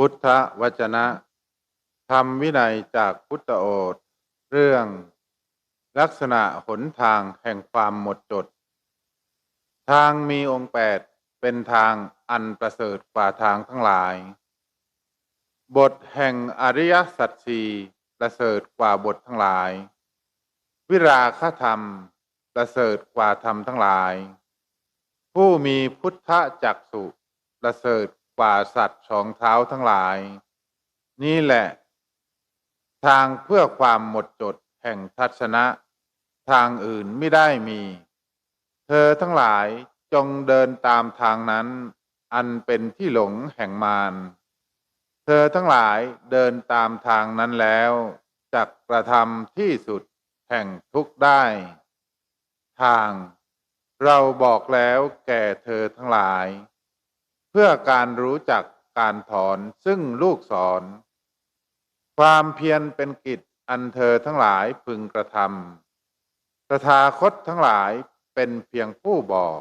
พุทธวจนะ ธรรมวินัยจากพุทธโอษเรื่อง ลักษณะหนทางแห่งความหมดจด ทางมีองค์แปดเป็นทางอันประเสริฐกว่าทางทั้งหลาย บทแห่งอริยสัจสีประเสริฐกว่าบททั้งหลาย วิราคธรรมประเสริฐกว่าธรรมทั้งหลาย ผู้มีพุทธจักสุประเสริฐ กว่าสัตว์สองเท้าทั้งหลาย นี่แหละ ทางเพื่อความหมดจดแห่งทัศนะ ทางอื่นไม่ได้มี เธอทั้งหลายจงเดินตามทางนั้น อันเป็นที่หลงแห่งมารเธอทั้งหลายเดินตามทางนั้นแล้วจักกระทำที่สุดแห่งทุกข์ได้ ทาง เราบอกแล้วแก่เธอทั้งหลาย พื่อการรู้จักการถอนซึ่งลูกศรความเพียรเป็นกิจอันเธอทั้งหลายพึงกระทำตถาคตทั้งหลายเป็นเพียงผู้บอก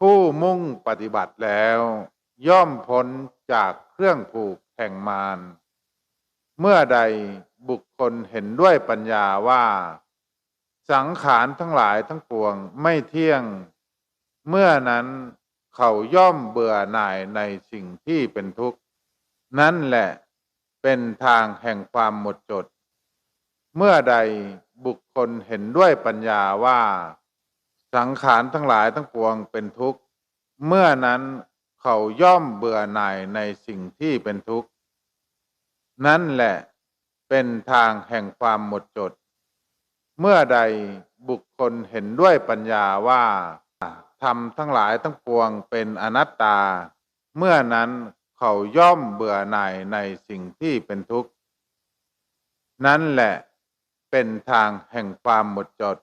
ผู้มุ่งปฏิบัติแล้ว ย่อมพ้นจากเครื่องผูกแห่งมารเมื่อใดบุคคลเห็นด้วยปัญญาว่า สังขารทั้งหลายทั้งปวงไม่เที่ยง เมื่อนั้น เขาย่อมเบื่อหน่ายในสิ่งที่เป็นทุกข์นั่นแหละเป็นทางแห่งความหมดจด เมื่อใดบุคคลเห็นด้วยปัญญาว่า สังขารทั้งหลายทั้งปวงเป็นทุกข์ เมื่อนั้นเขาย่อมเบื่อหน่ายในสิ่งที่เป็นทุกข์ นั่นแหละเป็นทางแห่งความหมดจด เมื่อใดบุคคลเห็นด้วยปัญญาว่า ธรรมทั้งหลายทั้งปวงเป็นอนัตตา เมื่อนั้นเขาย่อมเบื่อหน่ายในสิ่งที่เป็นทุกข์ นั่นแหละเป็นทางแห่งความหมดจด